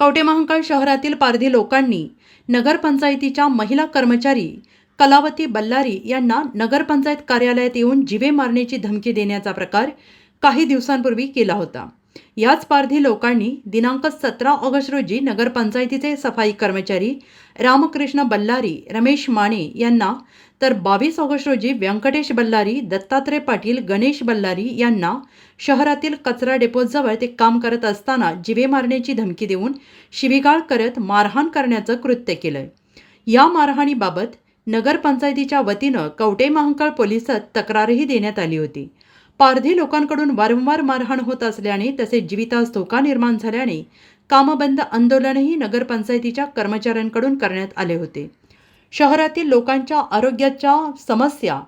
कवटेमहांकाळ शहरातील पारधी लोकांनी नगरपंचायतीच्या महिला कर्मचारी कलावती बल्लारी यांना नगरपंचायत कार्यालयात येऊन जिवे मारण्याची धमकी देण्याचा प्रकार काही दिवसांपूर्वी केला होता. याच पारधी लोकांनी दिनांक सतरा ऑगस्ट रोजी नगरपंचायतीचे सफाई कर्मचारी रामकृष्ण बल्लारी रमेश माने यांना तर बावीस ऑगस्ट रोजी व्यंकटेश बल्लारी दत्तात्रय पाटील गणेश बल्लारी यांना शहरातील कचरा डेपोजवळ ते काम करत असताना जिवे मारण्याची धमकी देऊन शिवीगाळ करत मारहाण करण्याचं कृत्य केलंय. या मारहाणीबाबत नगरपंचायतीच्या वतीनं कवटे महांकाळ पोलिसात तक्रारही देण्यात आली होती. पारधी लोकांकडून वारंवार मारहाण होत असल्याने तसेच जीवितास धोका निर्माण झाल्याने कामबंद आंदोलनही नगरपंचायतीच्या कर्मचाऱ्यांकडून करण्यात आले होते. शहरातील लोकांच्या आरोग्याच्या समस्या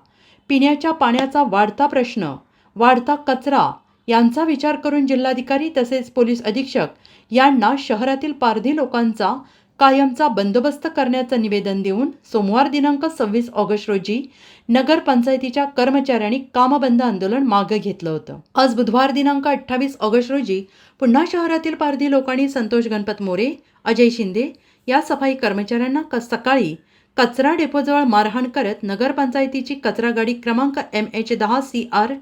पिण्याच्या पाण्याचा वाढता प्रश्न वाढता कचरा यांचा विचार करून जिल्हाधिकारी तसेच पोलीस अधीक्षक यांना शहरातील पारधी लोकांचा कायमचा बंदोबस्त करण्याचं निवेदन देऊन सोमवार दिनांक सव्वीस ऑगस्ट रोजी नगरपंचायतीच्या कर्मचाऱ्यांनी कामबंद आंदोलन मागे घेतलं होतं. आज बुधवार दिनांक अठ्ठावीस ऑगस्ट रोजी पुन्हा शहरातील पारधी लोकांनी संतोष गणपत मोरे अजय शिंदे या सफाई कर्मचाऱ्यांना क सकाळी कचरा डेपोजवळ मारहाण करत नगरपंचायतीची कचरा गाडी क्रमांक एम एच दहा सी आर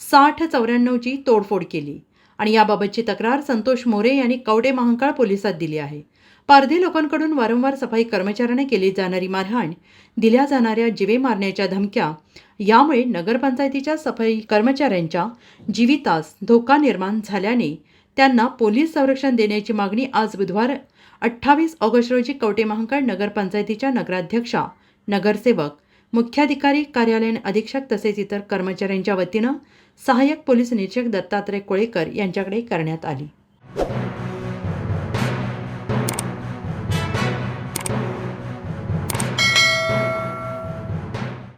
साठ चौऱ्याण्णवची तोडफोड केली. आणि याबाबतची तक्रार संतोष मोरे यांनी कवडे महांकाळ पोलिसात दिली आहे. पारधी लोकांकडून वारंवार सफाई कर्मचाऱ्यांना केली जाणारी मारहाण दिल्या जाणाऱ्या जिवे मारण्याच्या धमक्या यामुळे नगरपंचायतीच्या सफाई कर्मचाऱ्यांच्या जीवितास धोका निर्माण झाल्याने त्यांना पोलीस संरक्षण देण्याची मागणी आज बुधवार अठ्ठावीस ऑगस्ट रोजी कवटे महांकाळ नगरपंचायतीच्या नगराध्यक्षा नगरसेवक मुख्याधिकारी कार्यालयीन अधीक्षक तसेच इतर कर्मचाऱ्यांच्या वतीनं सहाय्यक पोलीस निरीक्षक दत्तात्रय कोळेकर यांच्याकडे करण्यात आली.